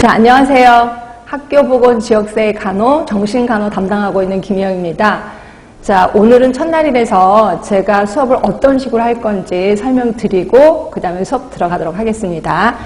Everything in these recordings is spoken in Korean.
자, 안녕하세요. 학교보건 지역사회 간호, 정신간호 담당하고 있는 김희영입니다. 자, 오늘은 첫날이라서 제가 수업을 어떤 식으로 할 건지 설명드리고 그 다음에 수업 들어가도록 하겠습니다.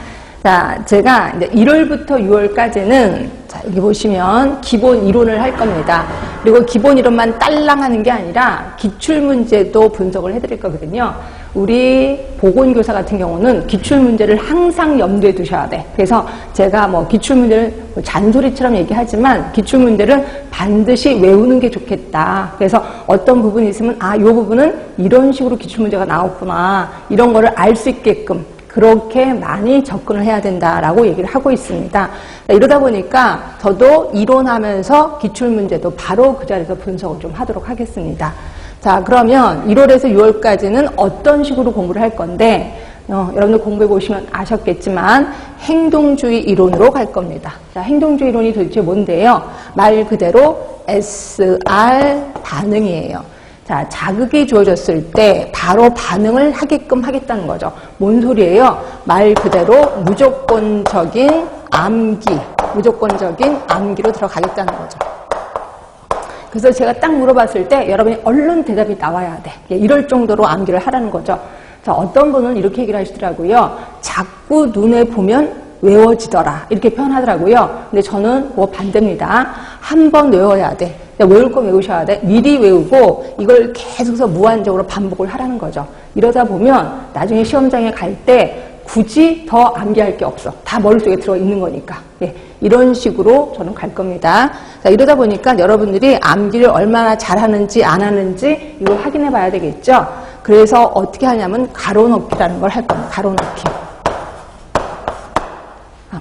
자, 제가 이제 1월부터 6월까지는 자, 여기 보시면 기본 이론을 할 겁니다. 그리고 기본 이론만 딸랑 하는 게 아니라 기출 문제도 분석을 해 드릴 거거든요. 우리 보건교사 같은 경우는 기출 문제를 항상 염두에 두셔야 돼. 그래서 제가 뭐 기출 문제를 뭐 잔소리처럼 얘기하지만 기출 문제를 반드시 외우는 게 좋겠다. 그래서 어떤 부분이 있으면 아, 이 부분은 이런 식으로 기출 문제가 나왔구나. 이런 거를 알 수 있게끔 그렇게 많이 접근을 해야 된다라고 얘기를 하고 있습니다. 이러다 보니까 저도 이론하면서 기출문제도 바로 그 자리에서 분석을 좀 하도록 하겠습니다. 자, 그러면 1월에서 6월까지는 어떤 식으로 공부를 할 건데, 어, 여러분들 공부해 보시면 아셨겠지만, 행동주의 이론으로 갈 겁니다. 자, 행동주의 이론이 도대체 뭔데요? 말 그대로 SR 반응이에요. 자, 자극이 주어졌을 때 바로 반응을 하게끔 하겠다는 거죠. 뭔 소리예요? 말 그대로 무조건적인 암기, 무조건적인 암기로 들어가겠다는 거죠. 그래서 제가 딱 물어봤을 때 여러분이 얼른 대답이 나와야 돼. 예, 이럴 정도로 암기를 하라는 거죠. 자, 어떤 분은 이렇게 얘기를 하시더라고요. 자꾸 눈에 보면 외워지더라. 이렇게 표현하더라고요. 근데 저는 뭐 반대입니다. 한 번 외워야 돼. 외울 거 외우셔야 돼. 미리 외우고 이걸 계속해서 무한적으로 반복을 하라는 거죠. 이러다 보면 나중에 시험장에 갈 때 굳이 더 암기할 게 없어. 다 머릿속에 들어 있는 거니까. 예, 이런 식으로 저는 갈 겁니다. 자, 이러다 보니까 여러분들이 암기를 얼마나 잘하는지 안 하는지 이걸 확인해 봐야 되겠죠. 그래서 어떻게 하냐면 가로넣기라는 걸 할 겁니다. 가로넣기.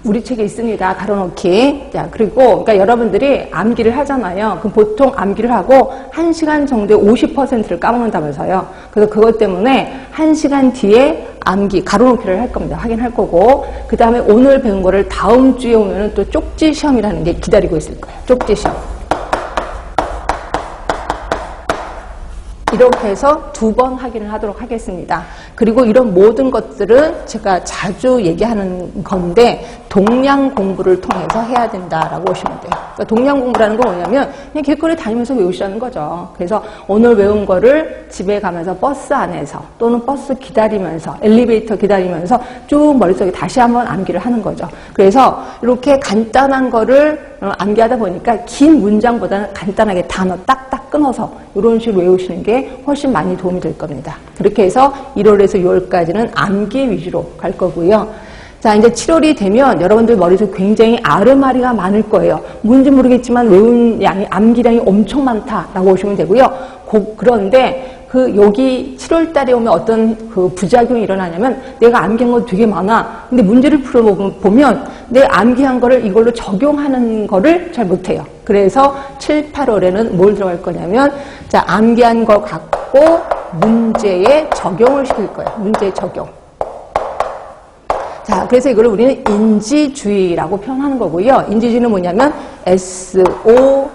아, 우리 책에 있습니다. 가로넣기. 자, 그리고, 그러니까 여러분들이 암기를 하잖아요. 그럼 보통 암기를 하고 1시간 정도에 50%를 까먹는다면서요. 그래서 그것 때문에 1시간 뒤에 암기, 가로놓기를 할 겁니다. 확인할 거고. 그 다음에 오늘 배운 거를 다음 주에 오면은 또 쪽지 시험이라는 게 기다리고 있을 거예요. 쪽지 시험. 이렇게 해서 두 번 확인을 하도록 하겠습니다. 그리고 이런 모든 것들은 제가 자주 얘기하는 건데 동량 공부를 통해서 해야 된다라고 보시면 돼요. 그러니까 동량 공부라는 건 뭐냐면 그냥 길거리 다니면서 외우시라는 거죠. 그래서 오늘 외운 거를 집에 가면서 버스 안에서 또는 버스 기다리면서 엘리베이터 기다리면서 쭉 머릿속에 다시 한번 암기를 하는 거죠. 그래서 이렇게 간단한 거를 어, 암기하다 보니까 긴 문장보다는 간단하게 단어 딱딱 끊어서 이런 식으로 외우시는 게 훨씬 많이 도움이 될 겁니다. 그렇게 해서 1월에서 6월까지는 암기 위주로 갈 거고요. 자, 이제 7월이 되면 여러분들 머릿속에 굉장히 아르마리가 많을 거예요. 뭔지 모르겠지만 외운 양이, 암기량이 엄청 많다라고 보시면 되고요. 고, 그런데 그 여기 7월 달에 오면 어떤 그 부작용이 일어나냐면 내가 암기한 거 되게 많아. 근데 문제를 풀어보면 내 암기한 거를 이걸로 적용하는 거를 잘 못해요. 그래서 7, 8월에는 뭘 들어갈 거냐면 자, 암기한 거 갖고 문제에 적용을 시킬 거예요. 문제 적용. 자, 그래서 이걸 우리는 인지주의라고 표현하는 거고요. 인지주의는 뭐냐면 SOR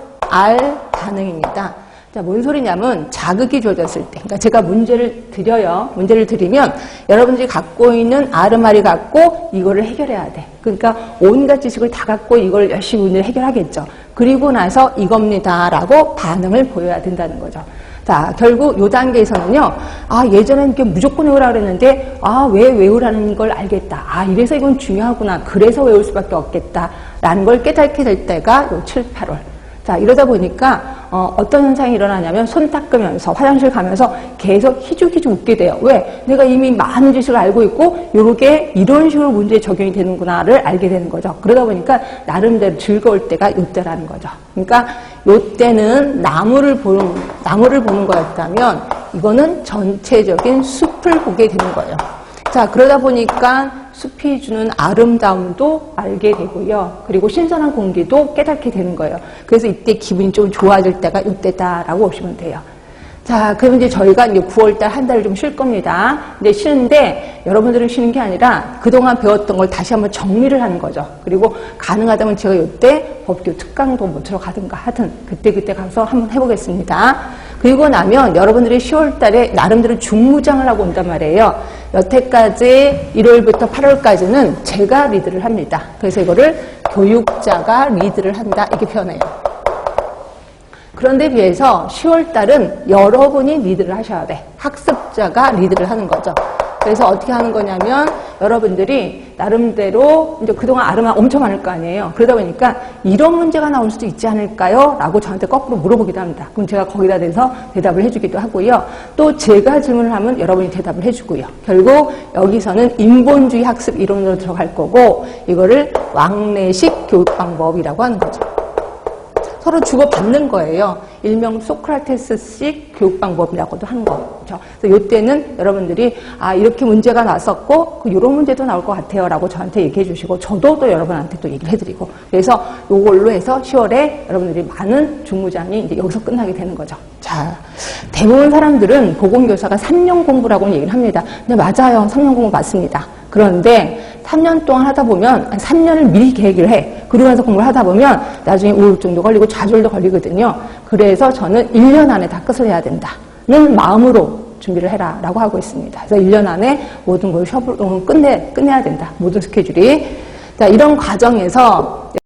반응입니다. 자, 뭔 소리냐면 자극이 주어졌을 때. 그러니까 제가 문제를 드려요. 문제를 드리면 여러분들이 갖고 있는 아르마리 갖고 이거를 해결해야 돼. 그러니까 온갖 지식을 다 갖고 이걸 열심히 문제를 해결하겠죠. 그리고 나서 이겁니다라고 반응을 보여야 된다는 거죠. 자, 결국 요 단계에서는요, 아, 예전엔 이게 무조건 외우라 그랬는데, 아, 왜 외우라는 걸 알겠다. 아, 이래서 이건 중요하구나. 그래서 외울 수밖에 없겠다. 라는 걸 깨닫게 될 때가 요 7, 8월. 자, 이러다 보니까, 어, 어떤 현상이 일어나냐면, 손 닦으면서, 화장실 가면서 계속 희죽희죽 웃게 돼요. 왜? 내가 이미 많은 지식을 알고 있고, 요렇게 이런 식으로 문제에 적용이 되는구나를 알게 되는 거죠. 그러다 보니까, 나름대로 즐거울 때가 요때라는 거죠. 그러니까, 요때는 나무를 보는, 나무를 보는 거였다면, 이거는 전체적인 숲을 보게 되는 거예요. 자, 그러다 보니까 숲이 주는 아름다움도 알게 되고요. 그리고 신선한 공기도 깨닫게 되는 거예요. 그래서 이때 기분이 좀 좋아질 때가 이때다라고 보시면 돼요. 자, 그럼 이제 저희가 이제 9월달 한 달을 좀 쉴 겁니다. 근데 쉬는데 여러분들은 쉬는 게 아니라 그동안 배웠던 걸 다시 한번 정리를 하는 거죠. 그리고 가능하다면 제가 이때 법규 특강도 뭐 들어가든가 하든 그때 그때 가서 한번 해보겠습니다. 그리고 나면 여러분들이 10월 달에 나름대로 중무장을 하고 온단 말이에요. 여태까지 1월부터 8월까지는 제가 리드를 합니다. 그래서 이거를 교육자가 리드를 한다 이렇게 표현해요. 그런데 비해서 10월 달은 여러분이 리드를 하셔야 돼. 학습자가 리드를 하는 거죠. 그래서 어떻게 하는 거냐면 여러분들이 나름대로 이제 그동안 아르마 엄청 많을 거 아니에요. 그러다 보니까 이런 문제가 나올 수도 있지 않을까요? 라고 저한테 거꾸로 물어보기도 합니다. 그럼 제가 거기다 대서 대답을 해주기도 하고요. 또 제가 질문을 하면 여러분이 대답을 해주고요. 결국 여기서는 인본주의 학습 이론으로 들어갈 거고 이거를 왕래식 교육 방법이라고 하는 거죠. 서로 주고받는 거예요. 일명 소크라테스식 교육 방법이라고도 하는 거죠. 그래서 이때는 여러분들이 아 이렇게 문제가 났었고 그 이런 문제도 나올 것 같아요라고 저한테 얘기해 주시고 저도 또 여러분한테 또 얘기를 해드리고 그래서 요걸로 해서 10월에 여러분들이 많은 중무장이 이제 여기서 끝나게 되는 거죠. 자 대부분 사람들은 보건교사가 3년 공부라고 얘기를 합니다. 근데 맞아요. 3년 공부 맞습니다. 그런데 3년 동안 하다 보면 3년을 미리 계획을 해. 그러면서 공부를 하다 보면 나중에 우울증도 걸리고 좌절도 걸리거든요. 그래서 저는 1년 안에 다 끝을 해야 된다는 마음으로 준비를 해라 라고 하고 있습니다. 그래서 1년 안에 모든 걸 셔블, 어, 끝내, 끝내야 된다. 모든 스케줄이. 자, 이런 과정에서